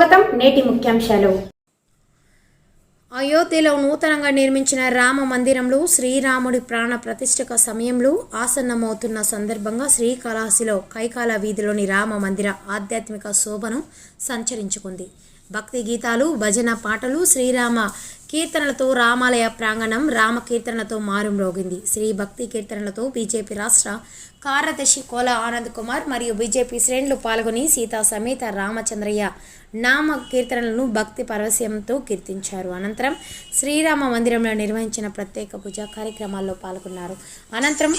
స్వాగతం నేటి ముఖ్యాంశాలు. అయోధ్యలో నూతనంగా నిర్మించిన రామ మందిరంలో శ్రీరాముడి ప్రాణ ప్రతిష్ఠక సమయంలో ఆసన్నమవుతున్న సందర్భంగా శ్రీకాళహస్తిలో కైకాల వీధిలోని రామ మందిర ఆధ్యాత్మిక శోభను సంచరించుకుంది. భక్తి గీతాలు భజన పాటలు శ్రీరామ కీర్తనలతో రామాలయ ప్రాంగణం రామ కీర్తనలతో మారుమ్రోగింది శ్రీ భక్తి కీర్తనలతో బీజేపీ రాష్ట్ర కార్యదర్శి కోల ఆనంద్ కుమార్ మరియు బీజేపీ శ్రేణులు పాల్గొని సీతా సమేత రామచంద్రయ్య నామ కీర్తనలను భక్తి పరవశ్యంతో కీర్తించారు. అనంతరం శ్రీరామ మందిరంలో నిర్వహించిన ప్రత్యేక పూజా కార్యక్రమాల్లో పాల్గొన్నారు. అనంతరం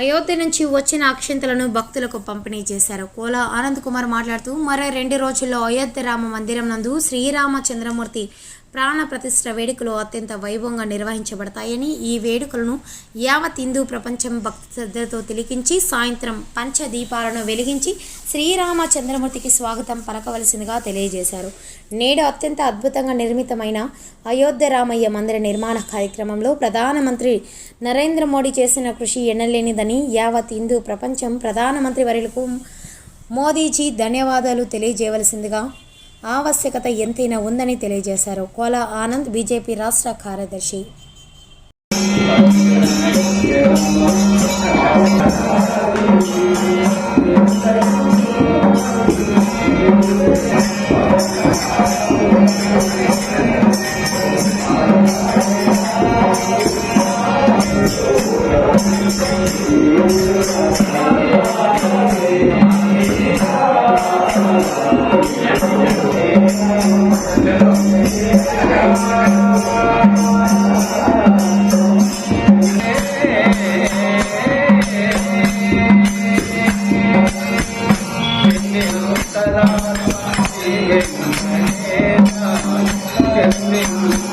అయోధ్య నుంచి వచ్చిన అక్షింతలను భక్తులకు పంపిణీ చేశారు. కోల ఆనంద్ కుమార్ మాట్లాడుతూ మరో రెండు రోజుల్లో అయోధ్య రామ మందిరం నందు శ్రీరామచంద్రమూర్తి ప్రాణ ప్రతిష్ట వేడుకలు అత్యంత వైభవంగా నిర్వహించబడతాయని ఈ వేడుకలను యావత్ హిందూ ప్రపంచం భక్తి శ్రద్ధలతో తిలికించి సాయంత్రం పంచ దీపాలను వెలిగించి శ్రీరామచంద్రమూర్తికి స్వాగతం పలకవలసిందిగా తెలియజేశారు. నేడు అత్యంత అద్భుతంగా నిర్మితమైన అయోధ్య రామయ్య మందిర నిర్మాణ కార్యక్రమంలో ప్రధానమంత్రి నరేంద్ర మోడీ చేసిన కృషి ఎనలేనిదని యావత్ హిందూ ప్రపంచం ప్రధానమంత్రి వర్యులకు మోదీజీ ధన్యవాదాలు తెలియజేయవలసిందిగా ఆవశ్యకత ఎంతైనా ఉందని తెలియజేశారు కోలా ఆనంద్ బీజేపీ రాష్ట్ర కార్యదర్శి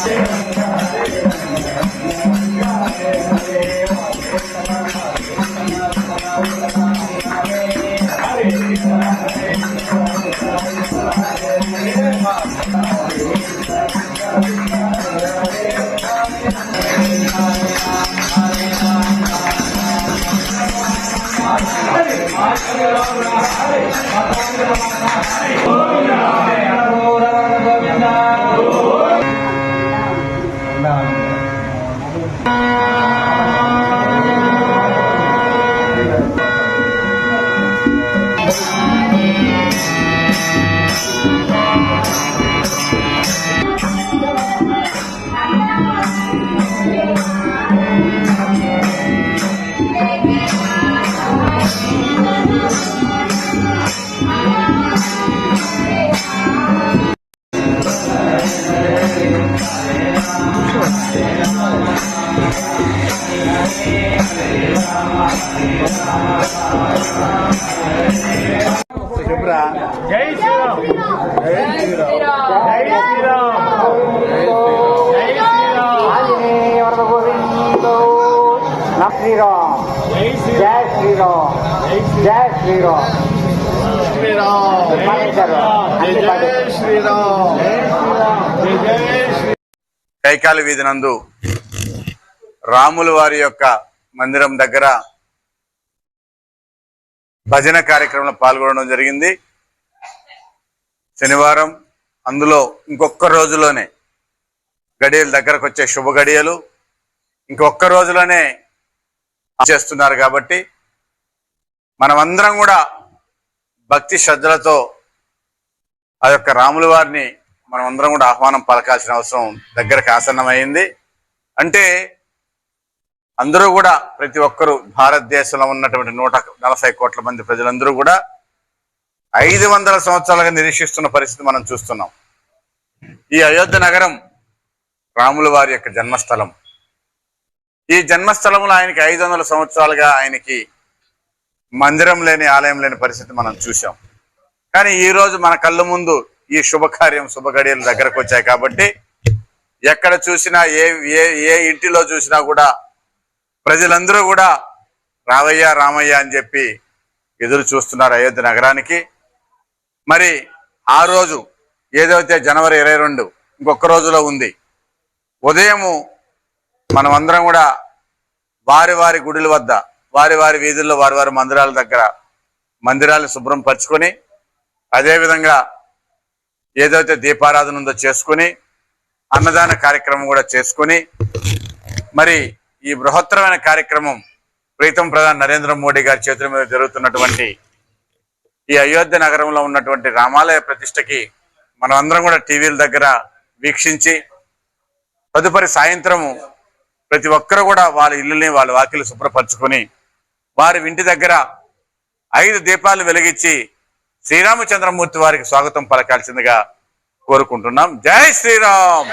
శ్రీరామ్ జై Hare Rama, Hare Rama, Hare Rama, Hare Rama. జై జై శ్రీరామ్. జై శ్రీరామ్. శ్రీరామ్. జై అన్ని జై పాటించారు శ్రీరామ్. జై శ్రీరామ్. జై జై శ్రీ కైకాల వీధి నందు రాముల వారి యొక్క మందిరం దగ్గర భజన కార్యక్రమంలో పాల్గొనడం జరిగింది. శనివారం అందులో ఇంకొక రోజులోనే గడియలు దగ్గరకు వచ్చే శుభ గడియలు ఇంకొక రోజులోనే చేస్తున్నారు కాబట్టి మనమందరం కూడా భక్తి శ్రద్ధలతో ఆ యొక్క రాముల వారిని మనం అందరం కూడా ఆహ్వానం పలకాల్సిన అవసరం దగ్గరకు ఆసన్నమైంది. అంటే అందరూ కూడా ప్రతి ఒక్కరూ భారతదేశంలో ఉన్నటువంటి నూట నలభై కోట్ల మంది ప్రజలందరూ కూడా ఐదు వందల సంవత్సరాలుగా నిరీక్షిస్తున్న పరిస్థితి మనం చూస్తున్నాం. ఈ అయోధ్య నగరం రాముల వారి యొక్క జన్మస్థలం. ఈ జన్మస్థలంలో ఆయనకి ఐదు వందల సంవత్సరాలుగా ఆయనకి మందిరం లేని ఆలయం లేని పరిస్థితి మనం చూసాం కానీ ఈరోజు మన కళ్ళ ముందు ఈ శుభకార్యం శుభగడియలు దగ్గరకు వచ్చాయి కాబట్టి ఎక్కడ చూసినా ఏ ఏ ఏ ఇంటిలో చూసినా కూడా ప్రజలందరూ కూడా రావయ్య రామయ్య అని చెప్పి ఎదురు చూస్తున్నారు అయోధ్య నగరానికి. మరి ఆ రోజు ఏదైతే జనవరి ఇరవై రెండు ఇంకొక రోజులో ఉంది ఉదయము మనమందరం కూడా వారి వారి గుడుల వద్ద వారి వారి వీధుల్లో వారి వారి మందిరాల దగ్గర మందిరాలను శుభ్రం పరుచుకొని అదేవిధంగా ఏదైతే దీపారాధన ఉందో చేసుకుని అన్నదాన కార్యక్రమం కూడా చేసుకుని మరి ఈ బృహత్తరమైన కార్యక్రమం ప్రీతం ప్రధాని నరేంద్ర మోడీ గారి చేతుల మీద జరుగుతున్నటువంటి ఈ అయోధ్య నగరంలో ఉన్నటువంటి రామాలయ ప్రతిష్టకి మనమందరం కూడా టీవీల దగ్గర వీక్షించి తదుపరి సాయంత్రము ప్రతి ఒక్కరు కూడా వాళ్ళ ఇల్లుని వాళ్ళ వాకిలు శుభ్రపరచుకొని వారి ఇంటి దగ్గర ఐదు దీపాలు వెలిగించి శ్రీరామచంద్రమూర్తి వారికి స్వాగతం పలకాల్సిందిగా కోరుకుంటున్నాం. జై శ్రీరామ్!